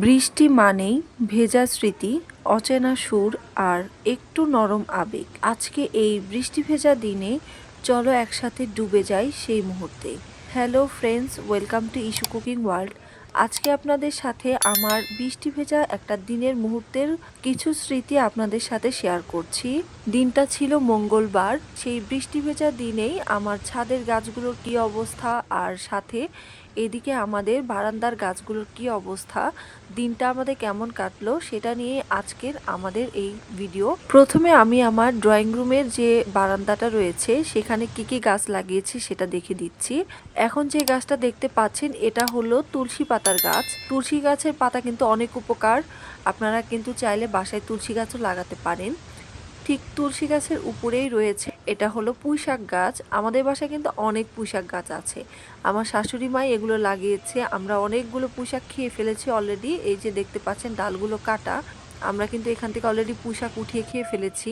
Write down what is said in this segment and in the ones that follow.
বৃষ্টি মানেই ভেজা স্মৃতি, অচেনা সুর আর একটু নরম আবেগ। আজকে এই বৃষ্টি ভেজা দিনে চলো একসাথে ডুবে যাই সেই মুহূর্তে। Hello friends welcome to Ishu cooking world আজকে আপনাদের সাথে আমার বৃষ্টি ভেজা একটা দিনের মুহূর্তের কিছু স্মৃতি আপনাদের সাথে শেয়ার করছি। দিনটা ছিল মঙ্গলবার, সেই বৃষ্টি ভেজা দিনেই আমার ছাদের গাছগুলোর কি অবস্থা আর সাথে এদিকে আমাদের বারান্দার গাছগুলোর কি অবস্থা, দিনটা আমাদের কেমন কাটলো সেটা নিয়ে আজকের আমাদের এই ভিডিও প্রথমে আমি আমার ড্রয়িং রুমের যে বারান্দাটা রয়েছে, সেখানে কি কি গাছ লাগিয়েছি সেটা দেখে দিচ্ছি। এখন যে গাছটা দেখতে পাচ্ছেন, এটা হলো তুলসী পাতার গাছ। তুলসী গাছের পাতা কিন্তু অনেক উপকার। আপনারা কিন্তু চাইলে বাসায় তুলসী গাছও লাগাতে পারেন। ঠিক তুলসী গাছের উপরেই রয়েছে, এটা হলো পুঁইশাক গাছ। আমাদের বাসায় কিন্তু অনেক পুঁইশাক গাছ আছে। আমার শাশুড়ি মাই এগুলো লাগিয়েছে। আমরা অনেকগুলো পুঁইশাক খেয়ে ফেলেছি অলরেডি এই যে দেখতে পাচ্ছেন ডালগুলো কাটা। আমরা কিন্তু এখান থেকে অলরেডি পুঁইশাক উঠিয়ে খেয়ে ফেলেছি।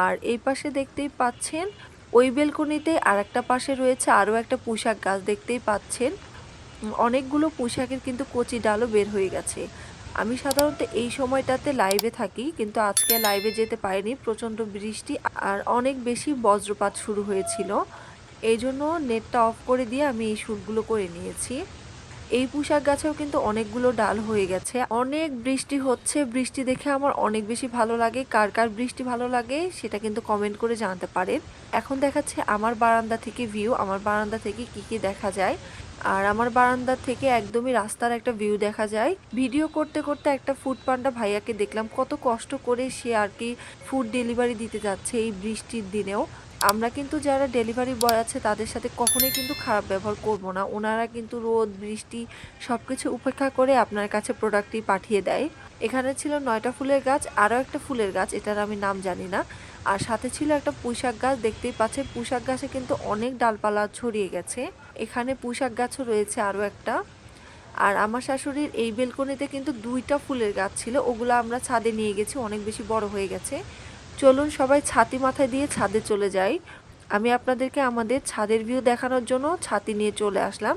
আর এই পাশে দেখতেই পাচ্ছেন, ওই বেলকনিতে আর একটা পাশে রয়েছে আরও একটা পুঁইশাক গাছ। দেখতেই পাচ্ছেন অনেকগুলো পোশাকের কিন্তু কচি ডালও বের হয়ে গেছে। আমি সাধারণত এই সময়টাতে লাইভে থাকি, কিন্তু আজকে লাইভে যেতে পারিনি। প্রচণ্ড বৃষ্টি আর অনেক বেশি বজ্রপাত শুরু হয়েছিল। এই জন্য নেটটা অফ করে দিয়ে আমি এই শ্যুটগুলো করে নিয়েছি। এই পোশাক গাছেও কিন্তু অনেকগুলো ডাল হয়ে গেছে। অনেক বৃষ্টি হচ্ছে। বৃষ্টি দেখে আমার অনেক বেশি ভালো লাগে। কার কার বৃষ্টি ভালো লাগে সেটা কিন্তু কমেন্ট করে জানাতে পারেন। এখন দেখাচ্ছে আমার বারান্দা থেকে ভিউ আমার বারান্দা থেকে কি কি দেখা যায়। আর আমার বারান্দা থেকে একদমই রাস্তার একটা ভিউ দেখা যায়। ভিডিও করতে করতে একটা ফুড পান্ডা ভাইয়াকে দেখলাম, কত কষ্ট করে সে আর কি ফুড ডেলিভারি দিতে যাচ্ছে এই বৃষ্টির দিনেও। আমরা কিন্তু যারা ডেলিভারি বয় আছে, তাদের সাথে কখনোই কিন্তু খারাপ ব্যবহার করব না। ওনারা কিন্তু রোদ, বৃষ্টি সব কিছু উপেক্ষা করে আপনার কাছে প্রোডাক্টটি পাঠিয়ে দেয়। এখানে ছিল নয়টা ফুলের গাছ, আরও একটা ফুলের গাছ, এটার আমি নাম জানি না। আর সাথে ছিল একটা পুঁশাক গাছ, দেখতেই পাচ্ছেন পুঁশাক গাছে কিন্তু অনেক ডালপালা ছড়িয়ে গেছে। এখানে পুঁশাক গাছও রয়েছে আরও একটা। আর আমার শাশুড়ির এই বেলকনিতে কিন্তু দুইটা ফুলের গাছ ছিল, ওগুলো আমরা ছাদে নিয়ে গেছি, অনেক বেশি বড় হয়ে গেছে। চলুন সবাই ছাতি মাথায় দিয়ে ছাদে চলে যাই। আমি আপনাদেরকে আমাদের ছাদের ভিউ দেখানোর জন্য ছাতি নিয়ে চলে আসলাম।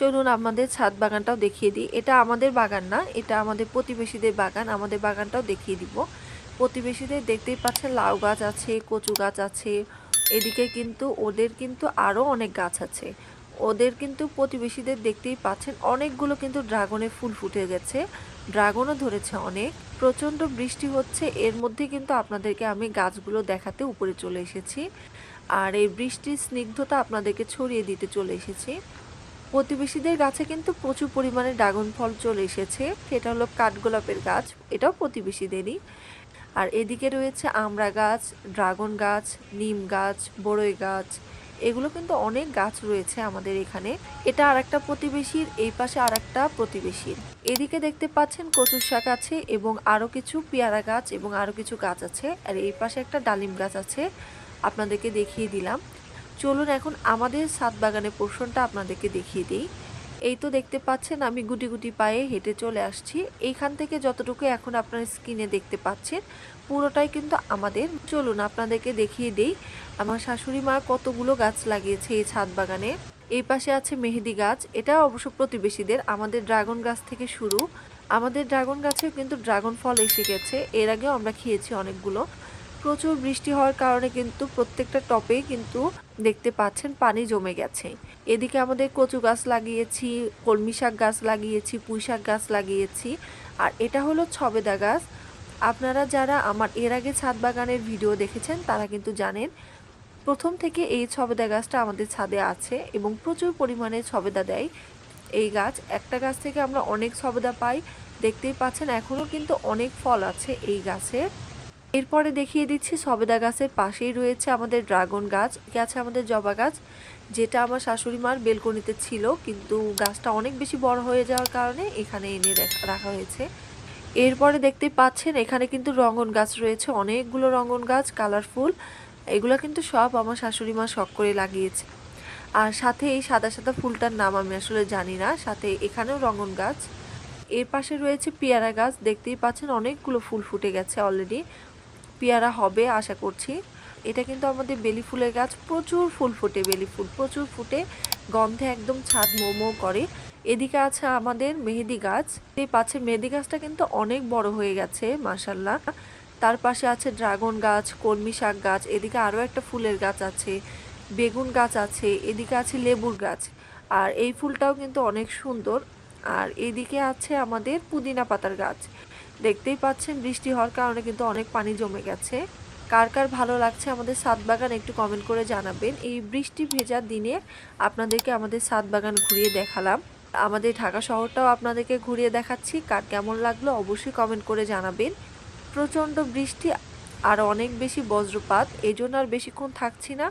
চলুন আমাদের ছাদ বাগানটাও দেখিয়ে দিই। এটা আমাদের বাগান না, এটা আমাদের প্রতিবেশীদের বাগান। আমাদের বাগানটাও দেখিয়ে দিব। প্রতিবেশীদের দেখতেই পাচ্ছেন লাউ গাছ আছে, কচু গাছ আছে। এদিকে কিন্তু ওদের কিন্তু আরও অনেক গাছ আছে। ওদের কিন্তু প্রতিবেশীদের দেখতেই পাচ্ছেন অনেকগুলো কিন্তু ড্রাগনের ফুল ফুটে গেছে। ড্রাগনও ধরেছে অনেক। প্রচণ্ড বৃষ্টি হচ্ছে। এর মধ্যে কিন্তু আপনাদেরকে আমি গাছগুলো দেখাতে উপরে চলে এসেছি। আর এই বৃষ্টির স্নিগ্ধতা আপনাদেরকে ছড়িয়ে দিতে চলে এসেছি। প্রতিবেশীদের গাছে কিন্তু প্রচুর পরিমাণে ড্রাগন ফল চলে এসেছে। সেটা হলো কাঠগোলাপের গাছ, এটাও প্রতিবেশীদেরই। আর এদিকে রয়েছে আমড়া গাছ, ড্রাগন গাছ, নিম গাছ, বড়ই গাছ, এগুলো কিন্তু অনেক গাছ রয়েছে আমাদের এখানে। এটা আর একটা প্রতিবেশীর, এই পাশে আর একটা প্রতিবেশীর। এদিকে দেখতে পাচ্ছেন কচুর শাক আছে এবং আরও কিছু পেয়ারা গাছ এবং আরও কিছু গাছ আছে। আর এই পাশে একটা ডালিম গাছ আছে, আপনাদেরকে দেখিয়ে দিলাম। চলুন এখন আমাদের সাত বাগানের পোর্শনটা আপনাদেরকে দেখিয়ে দিই। এই তো দেখতে পাচ্ছেন আমি গুটি গুটি পায়ে হেঁটে চলে আসছি। এইখান থেকে যতটুকু এখন আপনার স্ক্রিনে দেখতে পাচ্ছেন, পুরোটাই কিন্তু আমাদের। চলুন আপনাদেরকে দেখিয়ে দিই, আমার শাশুড়ি মা কতগুলো গাছ লাগিয়েছে এই ছাদ বাগানে। এই পাশে আছে মেহেদি গাছ, এটা অবশ্য প্রতিবেশীদের, আমাদের ড্রাগন গাছ থেকে শুরু। আমাদের ড্রাগন গাছেও কিন্তু ড্রাগন ফল এসে গেছে, এর আগেও আমরা খেয়েছি অনেকগুলো। প্রচুর বৃষ্টি হওয়ার কারণে কিন্তু প্রত্যেকটা টপেই কিন্তু দেখতে পাচ্ছেন পানি জমে গেছে। এদিকে আমাদের কচু গাছ লাগিয়েছি, কলমি শাক গাছ লাগিয়েছি, পুঁই শাক গাছ লাগিয়েছি, আর এটা হলো ছবেদা গাছ। আপনারা যারা আমার এর আগে ছাদ বাগানের ভিডিও দেখেছেন, তারা কিন্তু জানেন, প্রথম থেকে এই ছবেদা গাছটা আমাদের ছাদে আছে এবং প্রচুর পরিমাণে ছবেদা দেয় এই গাছ। একটা গাছ থেকে আমরা অনেক ছবেদা পাই। দেখতেই পাচ্ছেন এখনও কিন্তু অনেক ফল আছে এই গাছে। এরপরে দেখিয়ে দিচ্ছি সবেদা গাছের পাশেই রয়েছে আমাদের ড্রাগন গাছ। কি আছে আমাদের জবা গাছ, যেটা আমার শাশুড়ি মার বেলকনিতে ছিল, কিন্তু গাছটা অনেক বেশি বড় হয়ে যাওয়ার কারণে এখানে এনে রাখা হয়েছে। এরপরে দেখতে পাচ্ছেন, এখানে কিন্তু রঙন গাছ রয়েছে, অনেকগুলো রঙন গাছ, কালারফুল। এগুলো কিন্তু সব আমার শাশুড়ি মা শখ করে লাগিয়েছে। আর সাথে এই সাদা সাদা ফুলটার নাম আমি আসলে জানি না, সাথে এখানেও রঙন গাছ। এর পাশে রয়েছে পেয়ারা গাছ, দেখতেই পাচ্ছেন অনেকগুলো ফুল ফুটে গেছে অলরেডি পেয়ারা হবে, আশা করছি। এটা কিন্তু আমাদের বেলি ফুলের গাছ, প্রচুর ফুল ফুটে বেলি ফুল, প্রচুর ফুটে, গন্ধে একদম ছাদ মোমো করে। এদিকে আছে আমাদের মেহেদি গাছ। এই পাশে মেহেদি গাছটা কিন্তু অনেক বড় হয়ে গেছে মাসাল্লাহ তার পাশে আছে ড্রাগন গাছ, কলমি শাক গাছ, এদিকে আরও একটা ফুলের গাছ আছে, বেগুন গাছ আছে, এদিকে আছে লেবুর গাছ। আর এই ফুলটাও কিন্তু অনেক সুন্দর। আর এদিকে আছে আমাদের পুদিনা পাতার গাছ। দেখতেই পাচ্ছেন, বৃষ্টি হওয়ার কারণে কিন্তু অনেক পানি জমে গেছে। কার কার ভালো লাগছে আমাদের সাত বাগান একটু কমেন্ট করে জানাবেন। এই বৃষ্টি ভেজা দিনে আপনাদেরকে আমাদের সাত বাগান ঘুরিয়ে দেখালাম। আমাদের ঢাকা শহরটাও আপনাদেরকে ঘুরিয়ে দেখাচ্ছি। কার কেমন লাগল অবশ্যই কমেন্ট করে জানাবেন। প্রচণ্ড বৃষ্টি, আর অনেক বেশি বজ্রপাত এই জন্য আর বেশিক্ষণ থাকছি না।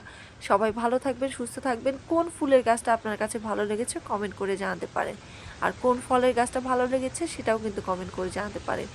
সবাই ভালো থাকবেন, সুস্থ থাকবেন। কোন ফুলের গাছটা আপনার কাছে ভালো লেগেছে কমেন্ট করে জানাতে পারেন। আর কোন ফলের গাছটা ভালো লেগেছে সেটাও কিন্তু কমেন্ট করে জানাতে পারেন।